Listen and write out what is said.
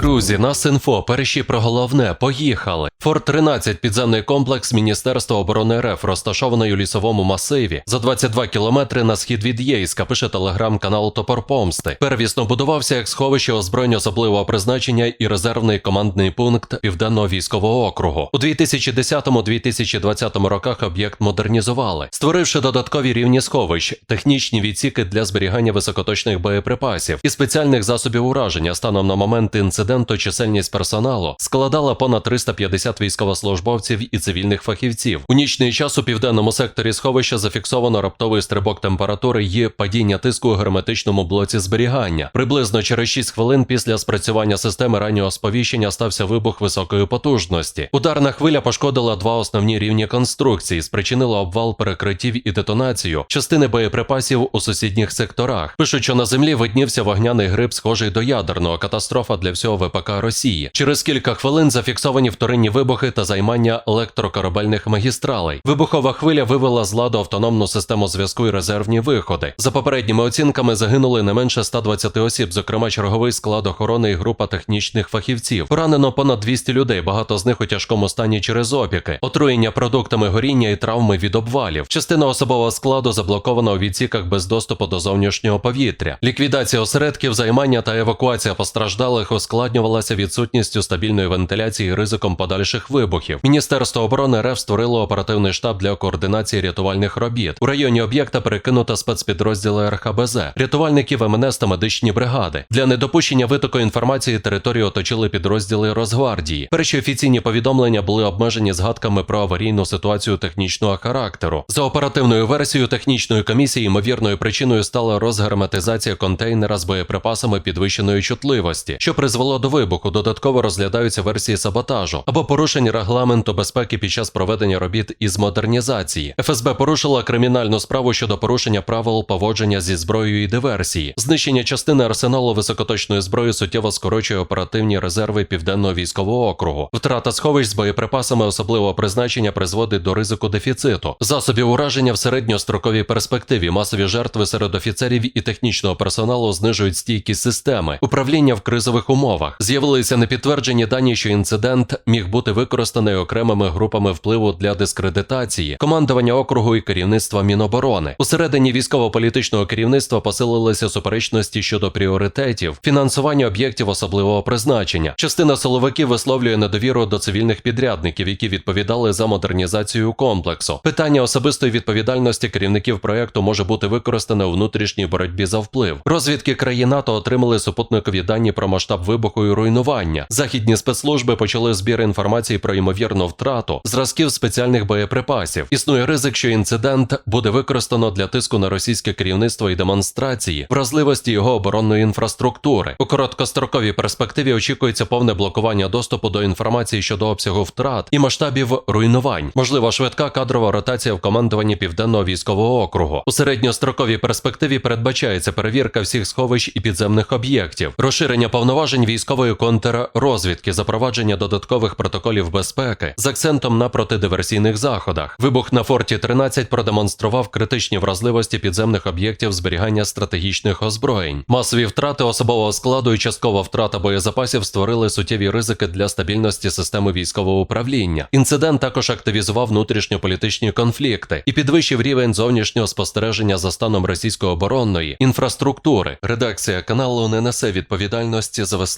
Друзі, нас інфо, перші про головне, поїхали. Форт 13 підземний комплекс Міністерства оборони РФ, розташований у лісовому масиві. За 22 кілометри на схід від Єйська, пише телеграм-канал Топор Помсти. Первісно будувався як сховище озброєнь особливого призначення і резервний командний пункт Південного військового округу. У 2010-2020 роках об'єкт модернізували, створивши додаткові рівні сховищ, технічні відсіки для зберігання високоточних боєприпасів і спеціальних засобів ураження. Станом на момент інциденту чисельність персоналу складала понад 350 військовослужбовців і цивільних фахівців. У нічний час у південному секторі сховища зафіксовано раптовий стрибок температури і падіння тиску у герметичному блоці зберігання. Приблизно через 6 хвилин після спрацювання системи раннього сповіщення стався вибух високої потужності. Ударна хвиля пошкодила два основні рівні конструкції, спричинила обвал перекриттів і детонацію частини боєприпасів у сусідніх секторах. Пишуть, що на землі виднівся вогняний гриб, схожий до ядерного катастрофа для всього ВПК Росії. Через кілька хвилин зафіксовані вторинні вибухи та займання електрокорабельних магістралей. Вибухова хвиля вивела з ладу автономну систему зв'язку і резервні виходи. За попередніми оцінками загинули не менше 120 осіб, зокрема черговий склад охорони і група технічних фахівців. Поранено понад 200 людей, багато з них у тяжкому стані через опіки, отруєння продуктами горіння і травми від обвалів. Частина особового складу заблокована у відсіках без доступу до зовнішнього повітря. Ліквідація осередків займання та евакуація постраждалих ускладнювалася відсутністю стабільної вентиляції і ризиком подальших вибухів. Міністерство оборони РФ створило оперативний штаб для координації рятувальних робіт. У районі об'єкта перекинуто спецпідрозділи РХБЗ, рятувальників МНС та медичні бригади. Для недопущення витоку інформації територію оточили підрозділи Росгвардії. Перші офіційні повідомлення були обмежені згадками про аварійну ситуацію технічного характеру. За оперативною версією технічної комісії, ймовірною причиною стала розгерметизація контейнера з боєприпасами підвищеної чутливості, що призвело до вибуху. Додатково розглядаються версії саботажу або порушень регламенту безпеки під час проведення робіт із модернізації. ФСБ порушила кримінальну справу щодо порушення правил поводження зі зброєю і диверсії. Знищення частини арсеналу високоточної зброї суттєво скорочує оперативні резерви південного військового округу. Втрата сховищ з боєприпасами особливого призначення призводить до ризику дефіциту. Засобів ураження в середньостроковій перспективі, масові жертви серед офіцерів і технічного персоналу знижують стійкість системи, управління в кризових умовах. З'явилися непідтверджені дані, що інцидент міг бути використаний окремими групами впливу для дискредитації, командування округу і керівництва Міноборони. Усередині військово-політичного керівництва посилилися суперечності щодо пріоритетів, фінансування об'єктів особливого призначення. Частина силовиків висловлює недовіру до цивільних підрядників, які відповідали за модернізацію комплексу. Питання особистої відповідальності керівників проекту може бути використане у внутрішній боротьбі за вплив. Розвідки країн НАТО отримали супутникові дані про масштаб вибуху і руйнування. Західні спецслужби почали збір інформації про ймовірну втрату зразків спеціальних боєприпасів. Існує ризик, що інцидент буде використано для тиску на російське керівництво і демонстрації вразливості його оборонної інфраструктури. У короткостроковій перспективі очікується повне блокування доступу до інформації щодо обсягу втрат і масштабів руйнувань. Можлива швидка кадрова ротація в командуванні південного військового округу. У середньостроковій перспективі передбачається перевірка всіх сховищ і підземних об'єктів, розширення повноважень військової контррозвідки, запровадження додаткових протоколів безпеки з акцентом на протидиверсійних заходах. Вибух на форті 13 продемонстрував критичні вразливості підземних об'єктів зберігання стратегічних озброєнь. Масові втрати особового складу і часткова втрата боєзапасів створили суттєві ризики для стабільності системи військового управління. Інцидент також активізував внутрішньополітичні конфлікти і підвищив рівень зовнішнього спостереження за станом російської оборонної інфраструктури. Редакція каналу не несе відповідальності за